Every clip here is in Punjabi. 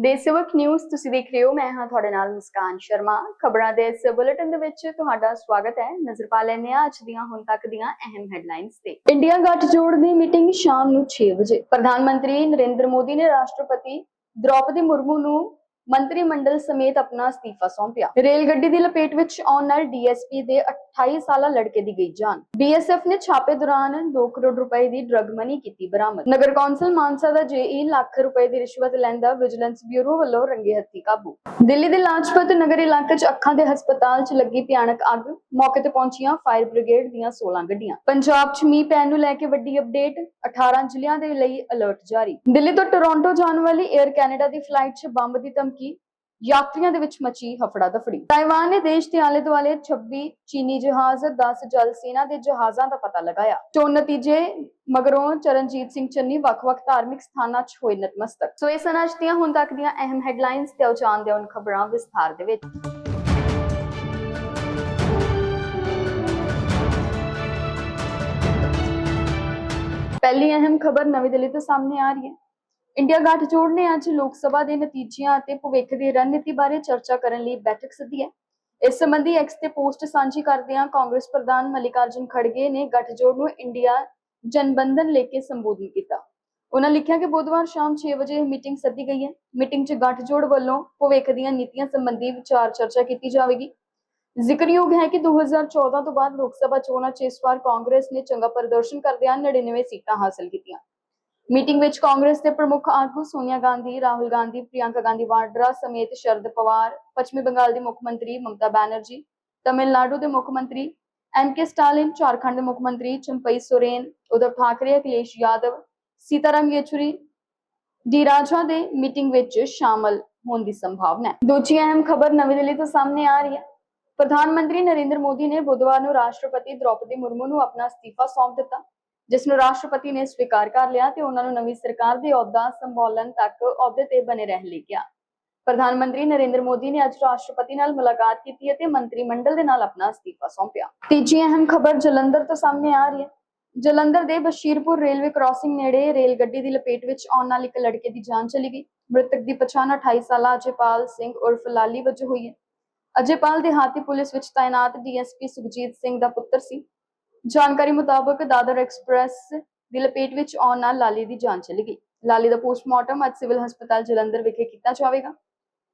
ਦੇਸ਼ ਨਿਊਜ਼ ਤੁਸੀਂ ਦੇਖ ਰਹੇ ਹੋ, ਮੈਂ ਹਾਂ ਤੁਹਾਡੇ ਨਾਲ ਮੁਸਕਾਨ ਸ਼ਰਮਾ। ਖਬਰਾਂ ਦੇ ਇਸ ਬੁਲੇਟਿਨ ਦੇ ਵਿੱਚ ਤੁਹਾਡਾ ਸਵਾਗਤ ਹੈ। ਨਜ਼ਰ ਪਾ ਲੈਂਦੇ ਹਾਂ ਅੱਜ ਦੀਆਂ, ਹੁਣ ਤੱਕ ਦੀਆਂ ਅਹਿਮ ਹੈਡਲਾਈਨਸ ਤੇ। ਇੰਡੀਆ ਗੱਠਜੋੜ ਦੀ ਮੀਟਿੰਗ ਸ਼ਾਮ ਨੂੰ 6 ਵਜੇ। ਪ੍ਰਧਾਨ ਮੰਤਰੀ ਨਰਿੰਦਰ ਮੋਦੀ ਨੇ ਰਾਸ਼ਟਰਪਤੀ ਦ੍ਰੋਪਦੀ ਮੁਰਮੂ ਨੂੰ ਮੰਤਰੀ ਮੰਡਲ ਸਮੇਤ ਆਪਣਾ ਅਸਤੀਫਾ ਸੌਂਪਿਆ। ਰੇਲ ਗੱਡੀ ਦੀ ਲਪੇਟ ਵਿੱਚ ਆਉਣ ਨਾਲ ਡੀਐਸਪੀ ਦੇ 28 ਸਾਲਾ ਲੜਕੇ ਦੀ ਗਈ ਜਾਨ। ਬੀਐਸਐਫ ਨੇ ਛਾਪੇ ਦੌਰਾਨ 2 ਕਰੋੜ ਰੁਪਏ ਦੀ ਡਰੱਗ ਮਨੀ ਕੀਤੀ ਬਰਾਮਦ। ਨਗਰ ਕੌਂਸਲ ਮਾਨਸਾ ਦਾ ਜੇਈ ਲੱਖ ਰੁਪਏ ਦੀ ਰਿਸ਼ਵਤ ਲੈਂਦਾ ਵਿਜੀਲੈਂਸ ਬਿਊਰੋ ਵੱਲੋਂ ਰੰਗੇ ਹੱਥੀ ਕਾਬੂ। ਦਿੱਲੀ ਦੇ ਲਾਜਪਤ ਨਗਰ ਇਲਾਕੇ 'ਚ ਅੱਖਾਂ ਦੇ ਹਸਪਤਾਲ 'ਚ ਲੱਗੀ ਭਿਆਨਕ ਅੱਗ। ਮੌਕੇ ਤੇ ਪਹੁੰਚੀਆਂ ਫਾਇਰ ਬ੍ਰਿਗੇਡ ਦੀਆਂ 16 ਗੱਡੀਆਂ। ਪੰਜਾਬ 'ਚ ਮੀਂਹ ਪੈਣ ਨੂੰ ਲੈ ਕੇ ਵੱਡੀ ਅਪਡੇਟ 18 ਜ਼ਿਲ੍ਹਿਆਂ ਦੇ ਲਈ ਅਲਰਟ ਜਾਰੀ। ਦਿੱਲੀ ਤੋਂ ਟੋਰਾਂਟੋ ਜਾਣ ਵਾਲੀ 에ਅਰ ਕੈਨੇਡਾ ਦੀ ਫਲਾਈਟ 'ਚ ਬੰਬ ਦੀ ਧਮਕੀ ਯਾਤਰੀਆਂ ਦੇ ਵਿੱਚ ਮਚੀ ਹਫੜਾ ਦਫੜੀ ਤਾਈਵਾਨ ਨੇ ਦੇਸ਼ ਦੇ ਆਲੇ ਦੁਆਲੇ 26 ਚੀਨੀ ਜਹਾਜ਼ 10 ਜਲ ਸੈਨਾ ਦੇ ਜਹਾਜ਼ਾਂ ਦਾ ਪਤਾ ਲਗਾਇਆ। ਚੋਣ ਨਤੀਜੇ ਮਗਰੋਂ ਚਰਨਜੀਤ ਸਿੰਘ ਚੰਨੀ ਵੱਖ-ਵੱਖ ਧਾਰਮਿਕ ਸਥਾਨਾਂ 'ਚ ਹੋਏ ਨਤਮਸਤਕ। ਸੋ ਇਹ ਸਨ ਅੱਜ ਦੀਆਂ ਹੁਣ ਤੱਕ ਦੀਆਂ ਅਹਿਮ ਹੈਡਲਾਈਨਸ ਤੇ ਉਹ ਜਾਣਦੇ ਉਨ ਖਬਰਾਂ ਵਿਸਥਾਰ ਦੇ ਵਿੱਚ। ਪਹਿਲੀ ਅਹਿਮ ਖਬਰ ਨਵੀਂ ਦਿੱਲੀ ਤੋਂ ਸਾਹਮਣੇ ਆ ਰਹੀ ਹੈ। ਇੰਡੀਆ ਗੱਠਜੋੜ ਨੇ ਅੱਜ ਲੋਕ ਸਭਾ ਦੇ ਨਤੀਜਿਆਂ ਅਤੇ ਭਵਿੱਖ ਦੀ ਰਣਨੀਤੀ ਬਾਰੇ ਚਰਚਾ ਕਰਨ ਲਈ ਬੈਠਕ ਸੱਦੀ ਹੈ। ਇਸ ਸੰਬੰਧੀ ਐਕਸ ਤੇ ਪੋਸਟ ਸਾਂਝੀ ਕਰਦਿਆਂ ਕਾਂਗਰਸ ਪ੍ਰਧਾਨ ਮਲਿਕਾਰਜੁਨ ਖੜਗੇ ਨੇ ਗੱਠਜੋੜ ਨੂੰ ਇੰਡੀਆ ਜਨਬੰਧਨ ਲੈ ਕੇ ਸੰਬੋਧਨ ਕੀਤਾ। ਉਹਨਾਂ ਲਿਖਿਆ ਕਿ ਬੁੱਧਵਾਰ ਸ਼ਾਮ 6 ਵਜੇ ਮੀਟਿੰਗ ਸੱਦੀ ਗਈ ਹੈ। ਮੀਟਿੰਗ 'ਚ ਗੱਠਜੋੜ ਵੱਲੋਂ ਭਵਿੱਖ ਦੀਆਂ ਨੀਤੀਆਂ ਸੰਬੰਧੀ ਵਿਚਾਰ ਚਰਚਾ ਕੀਤੀ ਜਾਵੇਗੀ। ਜ਼ਿਕਰਯੋਗ ਹੈ ਕਿ 2014 ਤੋਂ ਬਾਅਦ ਲੋਕ ਸਭਾ ਚੋਣਾਂ 'ਚ ਇਸ ਵਾਰ ਕਾਂਗਰਸ ਨੇ ਚੰਗਾ ਪ੍ਰਦਰਸ਼ਨ ਕਰਦਿਆਂ 99 ਸੀਟਾਂ ਹਾਸਲ ਕੀਤੀਆਂ। ਮੀਟਿੰਗ ਵਿੱਚ ਕਾਂਗਰਸ ਦੇ ਪ੍ਰਮੁੱਖ ਆਗੂ ਸੋਨੀਆ ਗਾਂਧੀ, ਰਾਹੁਲ ਗਾਂਧੀ, ਪ੍ਰਿਯੰਕਾ ਗਾਂਧੀ ਵਾਡਰਾ ਸਮੇਤ ਸ਼ਰਦ ਪਵਾਰ, ਪੱਛਮੀ ਬੰਗਾਲ ਦੇ ਮੁੱਖ ਮੰਤਰੀ ਮਮਤਾ ਬੈਨਰਜੀ, ਤਮਿਲਨਾਡੂ ਦੇ ਮੁੱਖ ਮੰਤਰੀ ਐਮ ਕੇ ਸਟਾਲਿਨ, ਝਾਰਖੰਡ ਦੇ ਮੁੱਖ ਮੰਤਰੀ ਚੰਪਈ ਸੋਰੇਨ ਉਧਰ ਠਾਕਰੇ, ਅਖਿਲੇਸ਼ ਯਾਦਵ, ਸੀਤਾਰਾਮ ਯੇਚੁਰੀ ਡੀ ਰਾਜਾ ਦੇ ਮੀਟਿੰਗ ਵਿੱਚ ਸ਼ਾਮਲ ਹੋਣ ਦੀ ਸੰਭਾਵਨਾ ਹੈ। ਦੂਜੀ ਅਹਿਮ ਖਬਰ ਨਵੀਂ ਦਿੱਲੀ ਤੋਂ ਸਾਹਮਣੇ ਆ ਰਹੀ ਹੈ। ਪ੍ਰਧਾਨ ਮੰਤਰੀ ਨਰਿੰਦਰ ਮੋਦੀ ਨੇ ਬੁੱਧਵਾਰ ਨੂੰ ਰਾਸ਼ਟਰਪਤੀ ਦ੍ਰੌਪਦੀ ਮੁਰਮੂ ਨੂੰ ਆਪਣਾ ਅਸਤੀਫਾ ਸੌਂਪ ਦਿੱਤਾ। ਜਿਸ ਨੂੰ ਰਾਸ਼ਟਰਪਤੀ ਨੇ ਸਵੀਕਾਰ ਕਰ ਲਿਆ ਤੇ ਉਹਨਾਂ ਨੂੰ ਨਵੀਂ ਸਰਕਾਰ ਦੇ ਅਹੁਦਾ ਸੰਭਾਲਣ ਤੱਕ ਅਹੁਦੇ ਤੇ ਬਣੇ ਰਹਿਣ ਲਈ ਕਿਹਾ। ਪ੍ਰਧਾਨ ਮੰਤਰੀ ਨਰਿੰਦਰ ਮੋਦੀ ਨੇ ਅੱਜ ਰਾਸ਼ਟਰਪਤੀ ਨਾਲ ਮੁਲਾਕਾਤ ਕੀਤੀ ਅਤੇ ਮੰਤਰੀ ਮੰਡਲ ਦੇ ਨਾਲ ਆਪਣਾ ਅਸਤੀਫਾ ਸੌਂਪਿਆ। ਤੀਜੀ ਅਹਿਮ ਖਬਰ ਜਲੰਧਰ ਤੋਂ ਸਾਹਮਣੇ ਆ ਰਹੀ ਹੈ। ਜਲੰਧਰ ਦੇ ਬਸ਼ੀਰਪੁਰ ਰੇਲਵੇ ਕ੍ਰਾਸਿੰਗ ਨੇੜੇ ਰੇਲ ਗੱਡੀ ਦੀ ਲਪੇਟ ਵਿੱਚ ਆਉਣ ਨਾਲ ਇੱਕ ਲੜਕੇ ਦੀ ਜਾਨ ਚਲੀ ਗਈ। ਮ੍ਰਿਤਕ ਦੀ ਪਛਾਣ 28 ਸਾਲਾ ਅਜੇਪਾਲ ਸਿੰਘ ਉਰਫ ਲਾਲੀ ਵਜੋਂ ਹੋਈ ਹੈ। ਅਜੇਪਾਲ ਦੇਹਾਤੀ ਪੁਲਿਸ ਵਿੱਚ ਤਾਇਨਾਤ ਡੀਐਸਪੀ ਸੁਖਜੀਤ ਸਿੰਘ ਦਾ ਪੁੱਤਰ ਸੀ। ਜਾਣਕਾਰੀ ਮੁਤਾਬਕ ਦਾਦਰ ਐਕਸਪ੍ਰੈਸ ਦੀ ਲਪੇਟ ਵਿੱਚ ਆਉਣ ਨਾਲ ਲਾਲੀ ਦੀ ਜਾਨ ਚਲੀ ਗਈ। ਲਾਲੀ ਦਾ ਪੋਸਟਮਾਰਟਮ ਅੱਜ ਸਿਵਲ ਹਸਪਤਾਲ ਜਲੰਧਰ ਵਿਖੇ ਕੀਤਾ ਜਾਵੇਗਾ।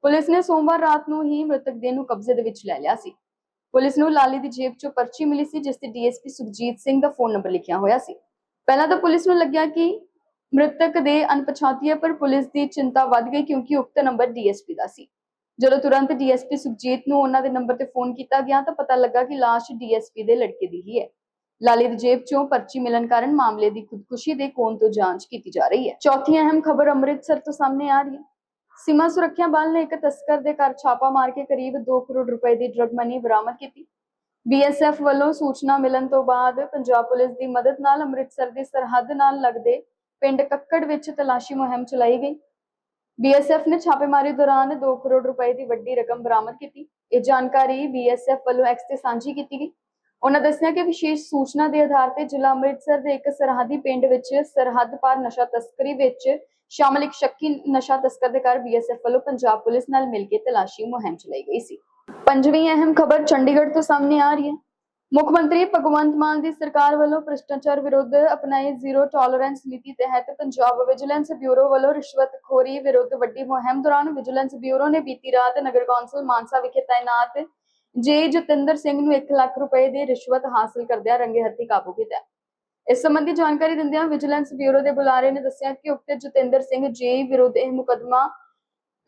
ਪੁਲਿਸ ਨੇ ਸੋਮਵਾਰ ਰਾਤ ਨੂੰ ਹੀ ਮ੍ਰਿਤਕ ਦੇਹ ਨੂੰ ਕਬਜ਼ੇ ਦੇ ਵਿੱਚ ਲੈ ਲਿਆ ਸੀ। ਪੁਲਿਸ ਨੂੰ ਲਾਲੀ ਦੀ ਜੇਬ 'ਚੋਂ ਪਰਚੀ ਮਿਲੀ ਸੀ, ਜਿਸ ਤੇ ਡੀਐਸਪੀ ਸੁਖਜੀਤ ਸਿੰਘ ਦਾ ਫੋਨ ਨੰਬਰ ਲਿਖਿਆ ਹੋਇਆ ਸੀ। ਪਹਿਲਾਂ ਤਾਂ ਪੁਲਿਸ ਨੂੰ ਲੱਗਿਆ ਕਿ ਮ੍ਰਿਤਕ ਦੇ ਅਣਪਛਾਤੀ ਹੈ, ਪਰ ਪੁਲਿਸ ਦੀ ਚਿੰਤਾ ਵੱਧ ਗਈ ਕਿਉਂਕਿ ਉਕਤ ਨੰਬਰ ਡੀਐਸਪੀ ਦਾ ਸੀ। ਜਦੋਂ ਤੁਰੰਤ ਡੀਐਸਪੀ ਸੁਖਜੀਤ ਨੂੰ ਉਹਨਾਂ ਦੇ ਨੰਬਰ ਤੇ ਫੋਨ ਕੀਤਾ ਗਿਆ ਤਾਂ ਪਤਾ ਲੱਗਾ ਕਿ ਲਾਸ਼ ਡੀਐਸਪੀ ਦੇ ਲੜਕੇ ਦੀ ਹੀ ਹੈ। ਲਾਲੀ ਦੀ ਜੇਬ 'ਚੋਂ ਪਰਚੀ ਮਿਲਣ ਕਾਰਨ ਮਾਮਲੇ ਦੀ ਖੁਦਕੁਸ਼ੀ ਦੇ ਕੋਣ ਤੋਂ ਜਾਂਚ ਕੀਤੀ ਜਾ ਰਹੀ ਹੈ। ਚੌਥੀ ਅਹਿਮ ਖਬਰ ਅੰਮ੍ਰਿਤਸਰ ਤੋਂ ਸਾਹਮਣੇ ਆ ਰਹੀ ਹੈ। ਸੀਮਾ ਸੁਰੱਖਿਆ ਬਲ ਨੇ ਇੱਕ ਤਸਕਰ ਦੇ ਘਰ ਛਾਪਾ ਮਾਰ ਕੇ ਕਰੀਬ 2 ਕਰੋੜ ਰੁਪਏ ਦੀ ਡਰਗ ਮਨੀ ਬਰਾਮਦ ਕੀਤੀ। ਬੀਐਸਐਫ ਵੱਲੋਂ ਸੂਚਨਾ ਮਿਲਣ ਤੋਂ ਬਾਅਦ ਪੰਜਾਬ ਪੁਲਿਸ ਦੀ ਮਦਦ ਨਾਲ ਅੰਮ੍ਰਿਤਸਰ ਦੀ ਸਰਹੱਦ ਨਾਲ ਲੱਗਦੇ ਪਿੰਡ ਕੱਕੜ ਵਿੱਚ ਤਲਾਸ਼ੀ ਮੁਹਿੰਮ ਚਲਾਈ ਗਈ। ਬੀਐਸਐਫ ਨੇ ਛਾਪੇਮਾਰੀ ਦੌਰਾਨ 2 ਕਰੋੜ ਰੁਪਏ ਦੀ ਵੱਡੀ ਰਕਮ ਬਰਾਮਦ ਕੀਤੀ। ਇਹ ਜਾਣਕਾਰੀ ਬੀਐਸਐਫ ਵੱਲੋਂ ਐਕਸ ਤੇ ਸਾਂਝੀ ਕੀਤੀ ਗਈ। ਉਹਨਾਂ ਦੱਸਿਆ ਕਿ ਵਿਸ਼ੇਸ਼ ਸੂਚਨਾ ਦੇ ਆਧਾਰ ਤੇ ਜ਼ਿਲ੍ਹਾ ਅੰਮ੍ਰਿਤਸਰ ਦੇ ਇੱਕ ਸਰਹੱਦੀ ਪਿੰਡ ਵਿੱਚ ਸਰਹੱਦ ਪਾਰ ਨਸ਼ਾ ਤਸਕਰੀ ਵਿੱਚ ਸ਼ਾਮਲ ਇੱਕ ਸ਼ੱਕੀ ਨਸ਼ਾ ਤਸਕਰ ਦੇ ਘਰ ਬੀਐਸਐਫ ਵੱਲੋਂ ਪੰਜਾਬ ਪੁਲਿਸ ਨਾਲ ਮਿਲ ਕੇ ਤਲਾਸ਼ੀ ਮੁਹਿੰਮ ਚਲਾਈ ਗਈ ਸੀ। ਪੰਜਵੀਂ ਅਹਿਮ ਖਬਰ ਚੰਡੀਗੜ੍ਹ ਤੋਂ ਸਾਹਮਣੇ ਆ ਰਹੀ ਹੈ। ਮੁੱਖ ਮੰਤਰੀ ਭਗਵੰਤ ਮਾਨ ਦੀ ਸਰਕਾਰ ਵੱਲੋਂ ਭ੍ਰਿਸ਼ਟਾਚਾਰ ਵਿਰੁੱਧ ਅਪਣਾਈ ਜ਼ੀਰੋ ਟੋਲਰੈਂਸ ਨੀਤੀ ਤਹਿਤ ਪੰਜਾਬ ਵਿਜੀਲੈਂਸ ਬਿਊਰੋ ਵੱਲੋਂ ਰਿਸ਼ਵਤਖੋਰੀ ਵਿਰੁੱਧ ਵੱਡੀ ਮੁਹਿੰਮ ਦੌਰਾਨ ਵਿਜੀਲੈਂਸ ਬਿਊਰੋ ਨੇ ਬੀਤੀ ਰਾਤ ਨਗਰ ਕੌਂਸਲ ਮਾਨਸਾ ਵਿਖੇ ਤਾਇਨਾਤ ਜੇ ਜਤਿੰਦਰ ਸਿੰਘ ਨੂੰ 1 ਲੱਖ ਰੁਪਏ ਦੀ ਰਿਸ਼ਵਤ ਹਾਸਲ ਕਰਦਿਆਂ ਰੰਗੇ ਹੱਥੀ ਕਾਬੂ ਕੀਤਾ ਇਸ ਸੰਬੰਧੀ ਜਾਣਕਾਰੀ ਦਿੰਦਿਆਂ ਵਿਜੀਲੈਂਸ ਬਿਊਰੋ ਦੇ ਬੁਲਾਰੇ ਨੇ ਦੱਸਿਆ ਕਿ ਉਕਤ ਜਤਿੰਦਰ ਸਿੰਘ ਜੇ ਵਿਰੁੱਧ ਇਹ ਮੁਕਦਮਾ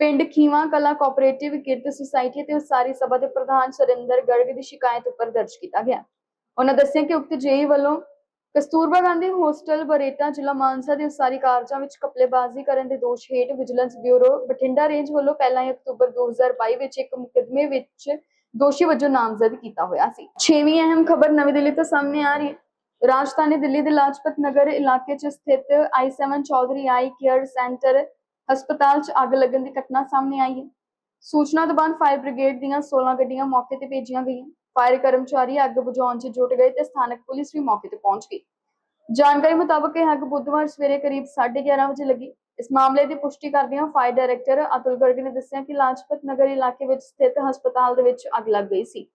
ਪਿੰਡ ਖੀਵਾ ਕਲਾ ਕੋਆਪਰੇਟਿਵ ਕਿਰਤ ਸੁਸਾਇਟੀ ਤੇ ਉਸਾਰੀ ਸਭਾ ਦੇ ਪ੍ਰਧਾਨ ਸੁਰਿੰਦਰ ਗਰਗ ਦੀ ਸ਼ਿਕਾਇਤ ਉੱਪਰ ਦਰਜ ਕੀਤਾ ਗਿਆ। ਉਹਨਾਂ ਦੱਸਿਆ ਕਿ ਉਕਤ ਜੇਈ ਵੱਲੋਂ ਕਸਤੂਰਬਾ ਗਾਂਧੀ ਹੋਸਟਲ, ਬਰੇਟਾ, ਜ਼ਿਲ੍ਹਾ ਮਾਨਸਾ ਦੇ ਉਸਾਰੀ ਕਾਰਜਾਂ ਵਿੱਚ ਕਪਲੇਬਾਜ਼ੀ ਕਰਨ ਦੇ ਦੋਸ਼ ਹੇਠ ਵਿਜੀਲੈਂਸ ਬਿਊਰੋ ਬਠਿੰਡਾ ਰੇਂਜ ਵੱਲੋਂ ਪਹਿਲਾਂ ਹੀ ਅਕਤੂਬਰ 2022 ਵਿੱਚ ਇੱਕ ਮੁਕਦਮੇ ਵਿੱਚ ਦੋਸ਼ੀ ਵਜੋਂ ਨਾਮਜ਼ਦ ਕੀਤਾ ਹੋਇਆ ਸੀ। ਛੇਵੀਂ ਅਹਿਮ ਖਬਰ ਨਵੀਂ ਦਿੱਲੀ ਤੋਂ ਸਾਹਮਣੇ ਆ ਰਹੀ ਹੈ। ਰਾਜਧਾਨੀ ਦਿੱਲੀ ਦੇ ਲਾਜਪਤ ਨਗਰ ਇਲਾਕੇ 'ਚ ਸਥਿਤ i7 ਚੌਧਰੀ ਆਈ ਕੇਅਰ ਸੈਂਟਰ ਹਸਪਤਾਲ 'ਚ ਅੱਗ ਲੱਗਣ ਦੀ ਘਟਨਾ ਸਾਹਮਣੇ ਆਈ ਹੈ। ਸੂਚਨਾ ਤੋਂ ਬਾਅਦ ਫਾਇਰ ਬ੍ਰਿਗੇਡ ਦੀਆਂ 16 ਗੱਡੀਆਂ ਮੌਕੇ ਤੇ ਭੇਜੀਆਂ ਗਈਆਂ। ਫਾਇਰ ਕਰਮਚਾਰੀ ਅੱਗ ਬੁਝਾਉਣ 'ਚ ਜੁਟ ਗਏ ਤੇ ਸਥਾਨਕ ਪੁਲਿਸ ਵੀ ਮੌਕੇ ਤੇ ਪਹੁੰਚ ਗਈ। ਜਾਣਕਾਰੀ ਮੁਤਾਬਕ ਇਹ ਅੱਗ ਬੁੱਧਵਾਰ ਸਵੇਰੇ ਕਰੀਬ 11:30 ਵਜੇ ਲੱਗੀ। ਇਸ ਮਾਮਲੇ ਦੀ ਪੁਸ਼ਟੀ ਕਰਦਿਆਂ ਫਾਇਰ ਡਾਇਰੈਕਟਰ ਅਤੁਲ ਗਰਗ ਨੇ ਦੱਸਿਆ ਕਿ ਲਾਜਪਤ ਨਗਰ ਇਲਾਕੇ ਵਿੱਚ ਸਥਿਤ ਹਸਪਤਾਲ ਦੇ ਵਿੱਚ ਅੱਗ ਲੱਗ ਗਈ ਸੀ।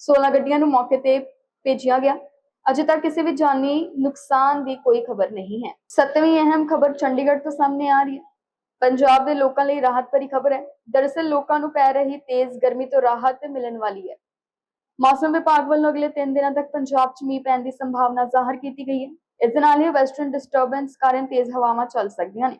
16 ਗੱਡੀਆਂ ਨੂੰ ਮੌਕੇ ਤੇ ਭੇਜਿਆ ਗਿਆ। ਅਜੇ ਤੱਕ ਕਿਸੇ ਵੀ ਜਾਨੀ ਨੁਕਸਾਨ ਦੀ ਕੋਈ ਖਬਰ ਨਹੀਂ ਹੈ। ਸੱਤਵੀਂ ਅਹਿਮ ਖਬਰ ਚੰਡੀਗੜ੍ਹ ਤੋਂ ਸਾਹਮਣੇ ਆ ਰਹੀ ਹੈ। ਪੰਜਾਬ ਦੇ ਲੋਕਾਂ ਲਈ ਰਾਹਤ ਭਰੀ ਖਬਰ ਹੈ। ਦਰਅਸਲ ਲੋਕਾਂ ਨੂੰ ਪੈ ਰਹੀ ਤੇਜ਼ ਗਰਮੀ ਤੋਂ ਰਾਹਤ ਮਿਲਣ ਵਾਲੀ ਹੈ। ਮੌਸਮ ਵਿਭਾਗ ਵੱਲੋਂ ਅਗਲੇ 3 ਦਿਨਾਂ ਤੱਕ ਪੰਜਾਬ 'ਚ ਮੀਂਹ ਪੈਣ ਦੀ ਸੰਭਾਵਨਾ ਜ਼ਾਹਰ ਕੀਤੀ ਗਈ ਹੈ। ਇਸ ਦੇ ਨਾਲ ਹੀ ਵੈਸਟਰਨ ਡਿਸਟਰਬੈਂਸ ਕਾਰਨ ਤੇਜ਼ ਹਵਾਵਾਂ ਚੱਲ ਸਕਦੀਆਂ ਨੇ।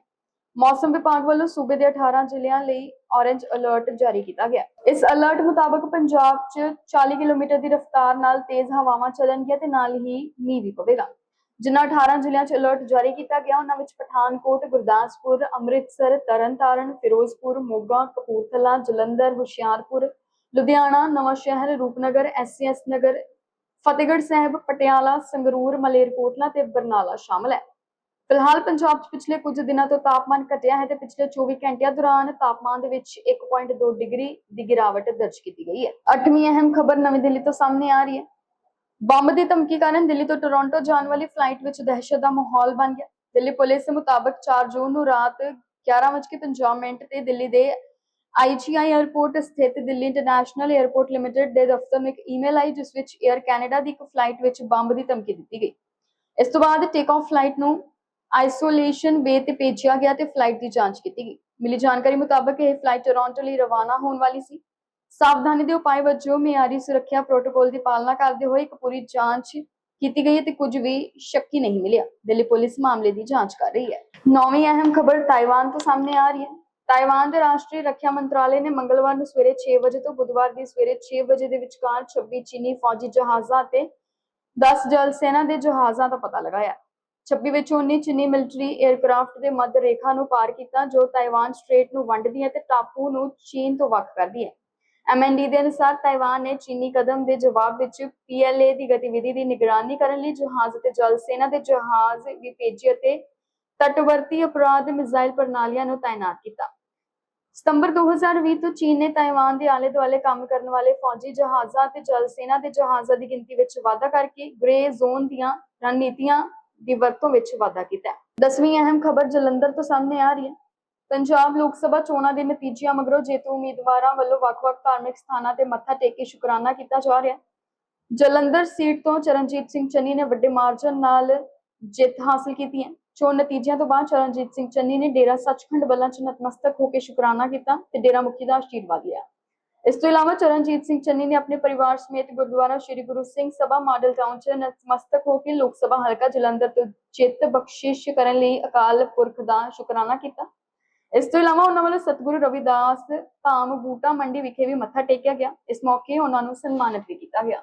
ਮੌਸਮ ਵਿਭਾਗ ਵੱਲੋਂ ਸੂਬੇ ਦੇ 18 ਜ਼ਿਲ੍ਹਿਆਂ ਲਈ ਔਰੇਂਜ ਅਲਰਟ ਜਾਰੀ ਕੀਤਾ ਗਿਆ। ਇਸ ਅਲਰਟ ਮੁਤਾਬਕ ਪੰਜਾਬ 'ਚ 40 ਕਿਲੋਮੀਟਰ ਦੀ ਰਫ਼ਤਾਰ ਨਾਲ ਤੇਜ਼ ਹਵਾਵਾਂ ਚੱਲਣਗੀਆਂ ਤੇ ਨਾਲ ਹੀ ਮੀਂਹ ਵੀ ਪਵੇਗਾ। ਜਿਨ੍ਹਾਂ 18 ਜ਼ਿਲ੍ਹਿਆਂ 'ਚ ਅਲਰਟ ਜਾਰੀ ਕੀਤਾ ਗਿਆ ਉਹਨਾਂ ਵਿੱਚ ਪਠਾਨਕੋਟ, ਗੁਰਦਾਸਪੁਰ, ਅੰਮ੍ਰਿਤਸਰ, ਤਰਨਤਾਰਨ, ਫਿਰੋਜ਼ਪੁਰ, ਮੋਗਾ, ਕਪੂਰਥਲਾ, ਜਲੰਧਰ, ਹੁਸ਼ਿਆਰਪੁਰ, ਲੁਧਿਆਣਾ, ਨਵਾਂ ਸ਼ਹਿਰ, ਰੂਪਨਗਰ, ਐਸਸੀਐਸ ਨਗਰ, ਫਤਿਹਗੜ੍ਹ ਸਾਹਿਬ, ਪਟਿਆਲਾ, ਸੰਗਰੂਰ, ਮਲੇਰਕੋਟਲਾ ਤੇ ਬਰਨਾਲਾ ਸ਼ਾਮਲ ਹੈ। ਫਿਲਹਾਲ ਪੰਜਾਬ 'ਚ ਪਿਛਲੇ ਕੁਝ ਦਿਨਾਂ ਤੋਂ ਤਾਪਮਾਨ ਘਟਿਆ ਹੈ ਤੇ ਪਿਛਲੇ 24 ਘੰਟਿਆਂ ਦੌਰਾਨ ਤਾਪਮਾਨ ਦੇ ਵਿੱਚ 1.2 ਡਿਗਰੀ ਦੀ ਗਿਰਾਵਟ ਦਰਜ ਕੀਤੀ ਗਈ ਹੈ। ਅੱਠਵੀਂ ਅਹਿਮ ਖਬਰ ਨਵੀਂ ਦਿੱਲੀ ਤੋਂ ਸਾਹਮਣੇ ਆ ਰਹੀ ਹੈ। ਬੰਬ ਦੀ ਧਮਕੀ ਕਾਰਨ ਦਿੱਲੀ ਤੋਂ ਟੋਰਾਂਟੋ ਜਾਣ ਵਾਲੀ ਫਲਾਈਟ ਵਿੱਚ ਦਹਿਸ਼ਤ ਦਾ ਮਾਹੌਲ ਬਣ ਗਿਆ। ਦਿੱਲੀ ਪੁਲਿਸ ਦੇ ਮੁਤਾਬਕ 4 ਜੂਨ ਨੂੰ ਰਾਤ 11:50 ਮਿੰਟ ਤੇ ਦਿੱਲੀ ਦੇ ਆਈਜੀਆਈ 에ਅਰਪੋਰਟ ਸਥਿਤ ਦਿੱਲੀ ਇੰਟਰਨੈਸ਼ਨਲ 에ਅਰਪੋਰਟ ਲਿਮਟਿਡ ਦੇ ਦਫ਼ਤਰ ਨੂੰ ਇੱਕ ਈਮੇਲ ਆਈ, ਜਿਸ ਵਿੱਚ 에ਅਰ ਕੈਨੇਡਾ ਦੀ ਇੱਕ ਫਲਾਈਟ ਵਿੱਚ ਬੰਬ ਦੀ ਧਮਕੀ ਦਿੱਤੀ ਗਈ। ਇਸ ਤੋਂ ਬਾਅਦ ਟੇਕ ਆਫ ਫਲਾਈਟ ਨੂੰ ਆਈਸੋਲੇਸ਼ਨ ਵੇ ਤੇ ਭੇਜਿਆ ਗਿਆ ਤੇ ਫਲਾਈਟ ਦੀ ਜਾਂਚ ਕੀਤੀ ਗਈ। ਮਿਲੀ ਜਾਣਕਾਰੀ ਮੁਤਾਬਕ ਇਹ ਫਲਾਈਟ ਟੋਰਾਂਟੋ ਲਈ ਰਵਾਨਾ ਹੋਣ ਵਾਲੀ ਸੀ। ਸਾਵਧਾਨੀ ਦੇ ਉਪਾਅ ਵਜੋਂ ਮਿਆਰੀ ਸੁਰੱਖਿਆ ਪ੍ਰੋਟੋਕੋਲ ਦੀ ਪਾਲਣਾ ਕਰਦੇ ਹੋਏ ਇੱਕ ਪੂਰੀ ਜਾਂਚ ਕੀਤੀ ਗਈ ਤੇ ਕੁਝ ਵੀ ਸ਼ੱਕੀ ਨਹੀਂ ਮਿਲਿਆ। ਦਿੱਲੀ ਪੁਲਿਸ ਮਾਮਲੇ ਦੀ ਜਾਂਚ ਕਰ ਰਹੀ ਹੈ। ਨੌਵੀਂ ਅਹਿਮ ਖਬਰ ਤਾਈਵਾਨ ਤੋਂ ਸਾਹਮਣੇ ਆ ਰਹੀ ਹੈ। ਤਾਇਵਾਨ ਦੇ ਰਾਸ਼ਟਰੀ ਰੱਖਿਆ ਮੰਤਰਾਲੇ ਨੇ ਮੰਗਲਵਾਰ ਨੂੰ ਸਵੇਰੇ 6 ਵਜੇ ਤੋਂ ਬੁੱਧਵਾਰ ਦੀ ਸਵੇਰੇ 6 ਵਜੇ ਦੇ ਵਿਚਕਾਰ 26 ਚੀਨੀ ਫੌਜੀ ਜਹਾਜ਼ਾਂ ਅਤੇ 10 ਜਲ ਸੈਨਾ ਦੇ ਜਹਾਜ਼ਾਂ ਦਾ ਪਤਾ ਲਗਾਇਆ। 26 ਵਿੱਚ 19 ਚੀਨੀ ਮਿਲਟਰੀ 에ਅਰਕ੍ਰਾਫਟ ਦੇ ਮੱਧ ਰੇਖਾ ਨੂੰ ਪਾਰ ਕੀਤਾ, ਜੋ ਤਾਇਵਾਨ ਸਟ੍ਰੇਟ ਨੂੰ ਵੰਡਦੀ ਹੈ ਤੇ ਟਾਪੂ ਨੂੰ ਚੀਨ ਤੋਂ ਵੱਖ ਕਰਦੀ ਹੈ। ਐਮਐਨਡੀ ਦੇ ਅਨੁਸਾਰ ਤਾਇਵਾਨ ਨੇ ਚੀਨੀ ਕਦਮ ਦੇ ਜਵਾਬ ਵਿੱਚ ਪੀਐਲਏ ਦੀ ਗਤੀਵਿਧੀ ਦੀ ਨਿਗਰਾਨੀ ਕਰਨ ਲਈ ਜਹਾਜ਼ ਅਤੇ ਜਲ ਸੈਨਾ ਦੇ ਜਹਾਜ਼ ਵੀ ਭੇਜੇ ਅਤੇ ਤਟਵਰਤੀ ਅਪਰਾਧ ਮਿਜ਼ਾਈਲ ਪ੍ਰਣਾਲੀਆਂ ਨੂੰ ਤਾਇਨਾਤ ਕੀਤਾ। ਸਤੰਬਰ 2020 ਤੋਂ ਚੀਨ ਨੇ ਤਾਇਵਾਨ ਦੇ ਆਲੇ-ਦੁਆਲੇ ਕੰਮ ਕਰਨ ਵਾਲੇ ਫੌਜੀ ਜਹਾਜ਼ਾਂ ਅਤੇ ਜਲ ਸੈਨਾ ਦੇ ਜਹਾਜ਼ਾਂ ਦੀ ਗਿਣਤੀ ਵਿੱਚ ਵਾਧਾ ਕਰਕੇ ਗ੍ਰੇ ਜ਼ੋਨ ਦੀਆਂ ਰਣਨੀਤੀਆਂ ਦੀ ਵਰਤੋਂ ਵਿੱਚ ਵਾਧਾ ਕੀਤਾ ਹੈ। ਦਸਵੀਂ ਅਹਿਮ ਖਬਰ ਜਲੰਧਰ ਤੋਂ ਸਾਹਮਣੇ ਆ ਰਹੀ ਹੈ। ਪੰਜਾਬ ਲੋਕ ਸਭਾ ਚੋਣਾਂ ਦੇ ਨਤੀਜਿਆਂ ਮਗਰੋਂ ਜੇਤੂ ਉਮੀਦਵਾਰਾਂ ਵੱਲੋਂ ਵੱਖ-ਵੱਖ ਧਾਰਮਿਕ ਸਥਾਨਾਂ ਤੇ ਮੱਥਾ ਟੇਕ ਕੇ ਸ਼ੁਕਰਾਨਾ ਕੀਤਾ ਜਾ ਰਿਹਾ ਹੈ। ਜਲੰਧਰ ਸੀਟ ਤੋਂ ਚਰਨਜੀਤ ਸਿੰਘ ਚੰਨੀ ਨੇ ਵੱਡੇ ਮਾਰਜਨ ਨਾਲ ਜਿੱਤ ਹਾਸਲ ਕੀਤੀ ਹੈ। ਚੋਣ ਨਤੀਜਿਆਂ ਤੋਂ ਬਾਅਦ ਚਰਨਜੀਤ ਸਿੰਘ ਚੰਨੀ ਨੇ ਡੇਰਾ ਸੱਚਖੰਡ ਬੱਲਾ ਚ ਨਤਮਸਤਕ ਹੋ ਕੇ ਸ਼ੁਕਰਾਨਾ ਕੀਤਾ ਤੇ ਡੇਰਾ ਮੁਖੀ ਦਾ ਆਸ਼ੀਰਵਾਦ ਲਿਆ। ਇਸ ਤੋਂ ਇਲਾਵਾ ਚਰਨਜੀਤ ਸਿੰਘ ਚੰਨੀ ਨੇ ਆਪਣੇ ਪਰਿਵਾਰ ਸਮੇਤ ਗੁਰਦੁਆਰਾ ਸ੍ਰੀ ਗੁਰੂ ਸਿੰਘ ਸਭਾ ਮਾਡਲ ਟਾਊਨ ਚ ਨਤਮਸਤਕ ਹੋ ਕੇ ਲੋਕ ਸਭਾ ਹਲਕਾ ਜਲੰਧਰ ਤੋਂ ਜਿੱਤ ਬਖਸ਼ਿਸ਼ ਕਰਨ ਲਈ ਅਕਾਲ ਪੁਰਖ ਦਾ ਸ਼ੁਕਰਾਨਾ ਕੀਤਾ। ਇਸ ਤੋਂ ਇਲਾਵਾ ਉਹਨਾਂ ਵੱਲੋਂ ਸਤਿਗੁਰੂ ਰਵਿਦਾਸ ਧਾਮ ਬੂਟਾ ਮੰਡੀ ਵਿਖੇ ਵੀ ਮੱਥਾ ਟੇਕਿਆ ਗਿਆ। ਇਸ ਮੌਕੇ ਉਹਨਾਂ ਨੂੰ ਸਨਮਾਨਿਤ ਵੀ ਕੀਤਾ ਗਿਆ।